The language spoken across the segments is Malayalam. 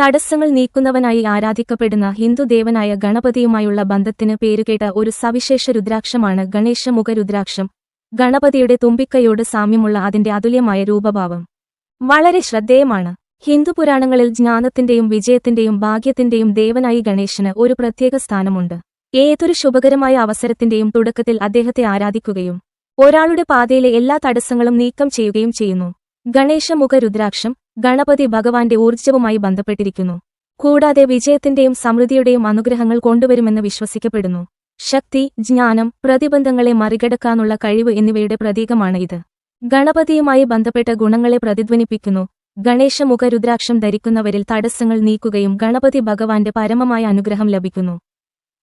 തടസ്സങ്ങൾ നീക്കുന്നവനായി ആരാധിക്കപ്പെടുന്ന ഹിന്ദു ദേവനായ ഗണപതിയുമായുള്ള ബന്ധത്തിന് പേരുകേട്ട ഒരു സവിശേഷ രുദ്രാക്ഷമാണ് ഗണേശമുഖ രുദ്രാക്ഷം. ഗണപതിയുടെ തുമ്പിക്കൈയോട് സാമ്യമുള്ള അതിന്റെ അതുല്യമായ രൂപഭാവം. വളരെ ശ്രദ്ധേയമാണ്. ഹിന്ദു പുരാണങ്ങളിൽ ജ്ഞാനത്തിന്റെയും വിജയത്തിന്റെയും ഭാഗ്യത്തിന്റെയും ദേവനായി ഗണേശന് ഒരു പ്രത്യേക സ്ഥാനമുണ്ട്. ഏതൊരു ശുഭകരമായ അവസരത്തിന്റെയും തുടക്കത്തിൽ അദ്ദേഹത്തെ ആരാധിക്കുകയും ഒരാളുടെ പാതയിലെ എല്ലാ തടസ്സങ്ങളും നീക്കം ചെയ്യുകയും ചെയ്യുന്നു. ഗണേശമുഖ രുദ്രാക്ഷം ഗണപതി ഭഗവാന്റെ ഊർജവുമായി ബന്ധപ്പെട്ടിരിക്കുന്നു. കൂടാതെ വിജയത്തിന്റെയും സമൃദ്ധിയുടെയും അനുഗ്രഹങ്ങൾ കൊണ്ടുവരുമെന്ന് വിശ്വസിക്കപ്പെടുന്നു. ശക്തി ജ്ഞാനം പ്രതിബന്ധങ്ങളെ മറികടക്കാനുള്ള കഴിവ് എന്നിവയുടെ പ്രതീകമാണ് ഇത്. ഗണപതിയുമായി ബന്ധപ്പെട്ട ഗുണങ്ങളെ പ്രതിധ്വനിപ്പിക്കുന്നു. ഗണേശമുഖ രുദ്രാക്ഷം ധരിക്കുന്നവരിൽ തടസ്സങ്ങൾ നീക്കുകയും ഗണപതി ഭഗവാന്റെ പരമമായ അനുഗ്രഹം ലഭിക്കുന്നു.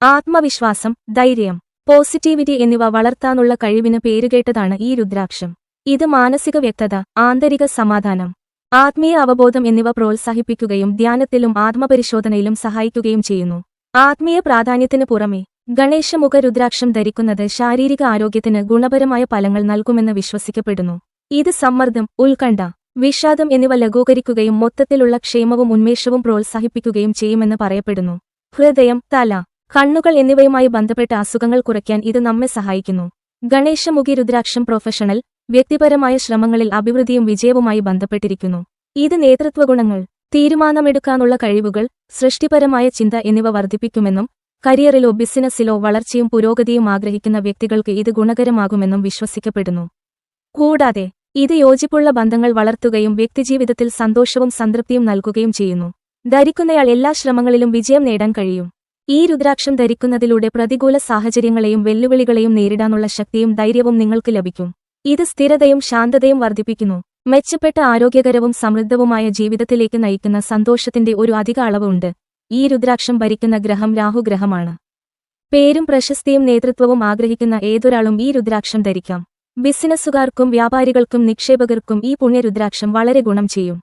ആത്മവിശ്വാസം ധൈര്യം പോസിറ്റിവിറ്റി എന്നിവ വളർത്താനുള്ള കഴിവിന് പേരുകേട്ടതാണ് ഈ രുദ്രാക്ഷം. ഇത് മാനസിക വ്യക്തത ആന്തരിക സമാധാനം ആത്മീയ അവബോധം എന്നിവ പ്രോത്സാഹിപ്പിക്കുകയും ധ്യാനത്തിലും ആത്മപരിശോധനയിലും സഹായിക്കുകയും ചെയ്യുന്നു. ആത്മീയ പ്രാധാന്യത്തിന് പുറമെ ഗണേശമുഖ രുദ്രാക്ഷം ധരിക്കുന്നത് ശാരീരിക ആരോഗ്യത്തിന് ഗുണപരമായ ഫലങ്ങൾ നൽകുമെന്ന് വിശ്വസിക്കപ്പെടുന്നു. ഇത് സമ്മർദ്ദം ഉത്കണ്ഠ വിഷാദം എന്നിവ ലഘൂകരിക്കുകയും മൊത്തത്തിലുള്ള ക്ഷേമവും ഉന്മേഷവും പ്രോത്സാഹിപ്പിക്കുകയും ചെയ്യുമെന്ന് പറയപ്പെടുന്നു. ഹൃദയം തല കണ്ണുകൾ എന്നിവയുമായി ബന്ധപ്പെട്ട അസുഖങ്ങൾ കുറയ്ക്കാൻ ഇത് നമ്മെ സഹായിക്കുന്നു. ഗണേശമുഖി രുദ്രാക്ഷം പ്രൊഫഷണൽ വ്യക്തിപരമായ ശ്രമങ്ങളിൽ അഭിവൃദ്ധിയും വിജയവുമായി ബന്ധപ്പെട്ടിരിക്കുന്നു. ഇത് നേതൃത്വഗുണങ്ങൾ തീരുമാനമെടുക്കാനുള്ള കഴിവുകൾ സൃഷ്ടിപരമായ ചിന്ത എന്നിവ വർദ്ധിപ്പിക്കുമെന്നും കരിയറിലോ ബിസിനസ്സിലോ വളർച്ചയും പുരോഗതിയും ആഗ്രഹിക്കുന്ന വ്യക്തികൾക്ക് ഇത് ഗുണകരമാകുമെന്നും വിശ്വസിക്കപ്പെടുന്നു. കൂടാതെ ഇത് യോജിപ്പുള്ള ബന്ധങ്ങൾ വളർത്തുകയും വ്യക്തിജീവിതത്തിൽ സന്തോഷവും സംതൃപ്തിയും നൽകുകയും ചെയ്യുന്നു. ധരിക്കുന്നയാൾ എല്ലാ ശ്രമങ്ങളിലും വിജയം നേടാൻ കഴിയും. ഈ രുദ്രാക്ഷം ധരിക്കുന്നതിലൂടെ പ്രതികൂല സാഹചര്യങ്ങളെയും വെല്ലുവിളികളെയും നേരിടാനുള്ള ശക്തിയും ധൈര്യവും നിങ്ങൾക്ക് ലഭിക്കും. ഇത് സ്ഥിരതയും ശാന്തതയും വർദ്ധിപ്പിക്കുന്നു. മെച്ചപ്പെട്ട ആരോഗ്യകരവും സമൃദ്ധവുമായ ജീവിതത്തിലേക്ക് നയിക്കുന്ന സന്തോഷത്തിന്റെ ഒരു അധിക അളവുണ്ട്. ഈ രുദ്രാക്ഷം ഭരിക്കുന്ന ഗ്രഹം രാഹുഗ്രഹമാണ് പേരും പ്രശസ്തിയും നേതൃത്വവും ആഗ്രഹിക്കുന്ന ഏതൊരാളും ഈ രുദ്രാക്ഷം ധരിക്കാം. ബിസിനസ്സുകാർക്കും വ്യാപാരികൾക്കും നിക്ഷേപകർക്കും ഈ പുണ്യരുദ്രാക്ഷം വളരെ ഗുണം ചെയ്യും.